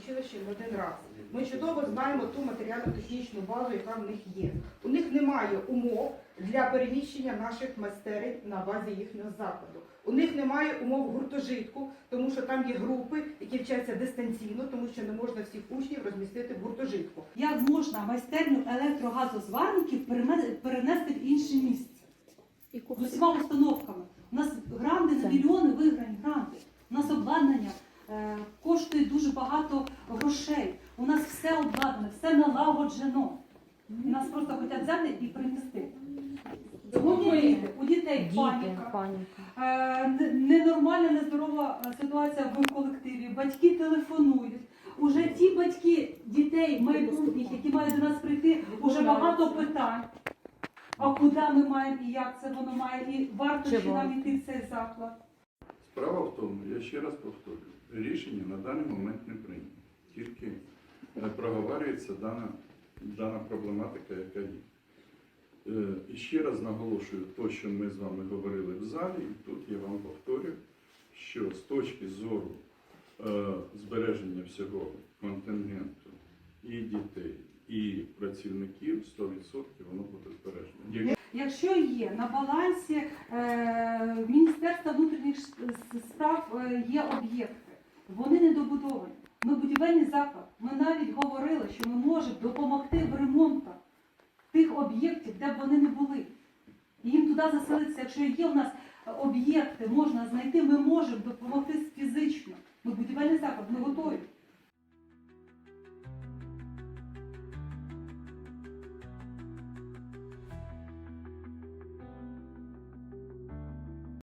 училищі не один раз. Ми чудово знаємо ту матеріально-технічну базу, яка в них є. У них немає умов для переміщення наших майстерень на базі їхнього закладу. У них немає умов гуртожитку, тому що там є групи, які вчаться дистанційно, тому що не можна всіх учнів розмістити в гуртожитку. Як можна майстерню електрогазозварників перенести в інше місце? Усіма установками. У нас гранди на мільйони виграні гранди. У нас обладнання е, коштує дуже багато грошей. У нас все обладнане, все налагоджено. І нас просто хочуть взяти і принести. У дітей, у дітей паніка. паніка. Е, Ненормальна, нездорова ситуація в колективі. Батьки телефонують. Уже ті батьки дітей майбутніх, які мають до нас прийти, уже багато питань. А куди ми маємо і як це воно має, і варто Чи чи нам йти в цей заклад. Справа в тому, я ще раз повторюю, рішення на даний момент не прийнято. Е, дана, дана проблематика, яка є. Е, І ще раз наголошую те, що ми з вами говорили в залі, і тут я вам повторюю, що з точки зору е, збереження всього контингенту і дітей, і працівників, 100% воно буде збережено. Якщо є на балансі е, Міністерства внутрішніх справ є об'єкти, вони не добудовані. Ми будівельний заклад. Ми навіть говорили, що ми можемо допомогти в ремонтах тих об'єктів, де б вони не були. І їм туди заселитися. Якщо є в нас об'єкти, можна знайти, ми можемо допомогти фізично.